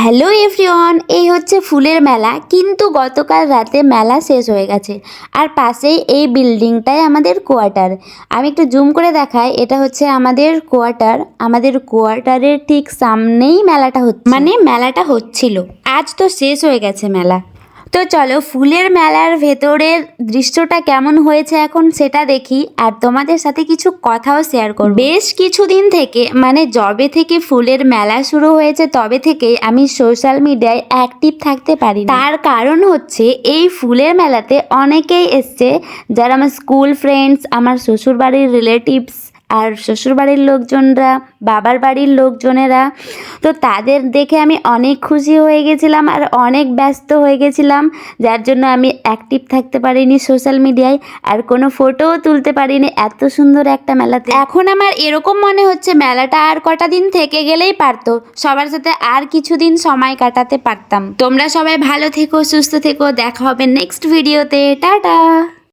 Hello everyone, এই হচ্ছে ফুলের মেলা। কিন্তু গতকাল রাতে মেলা শেষ হয়ে গেছে। আর পাশেই এই বিল্ডিংটাই আমাদের কোয়ার্টার। আমি একটু জুম করে দেখাই, এটা হচ্ছে আমাদের কোয়ার্টার। আমাদের কোয়ার্টারের ঠিক সামনেই মেলাটা হচ্ছে। মানে মেলাটা হচ্ছিল। আজ তো শেষ হয়ে গেছে মেলা। তো চলো ফুলের মেলার ভেতরের দৃশ্যটা কেমন হয়েছে এখন সেটা দেখি, আর তোমাদের সাথে কিছু কথাও শেয়ার করব। বেশ কিছুদিন থেকে মানে জবে থেকে ফুলের মেলা শুরু হয়েছে তবে থেকেই আমি সোশ্যাল মিডিয়ায় অ্যাক্টিভ থাকতে পারি তার কারণ হচ্ছে এই ফুলের মেলাতে অনেকেই এসছে, যারা আমার স্কুল ফ্রেন্ডস আমার শ্বশুরবাড়ির রিলেটিভস আর শ্বশুরবাড়ির লোকজনরা, বাবার বাড়ির লোকজনেরা, তো তাদের দেখে আমি অনেক খুশি হয়ে গেছিলাম আর অনেক ব্যস্ত হয়ে গেছিলাম, যার জন্য আমি অ্যাক্টিভ থাকতে পারিনি সোশ্যাল মিডিয়ায় আর কোনো ফটোও তুলতে পারিনি এত সুন্দর একটা মেলাতে। এখন আমার এরকম মনে হচ্ছে মেলাটা আর কটা দিন থেকে গেলেই পারতো, সবার সাথে আর কিছুদিন সময় কাটাতে পারতাম। তোমরা সবাই ভালো থেকো, সুস্থ থেকো, দেখা হবে নেক্সট ভিডিওতে টাটা!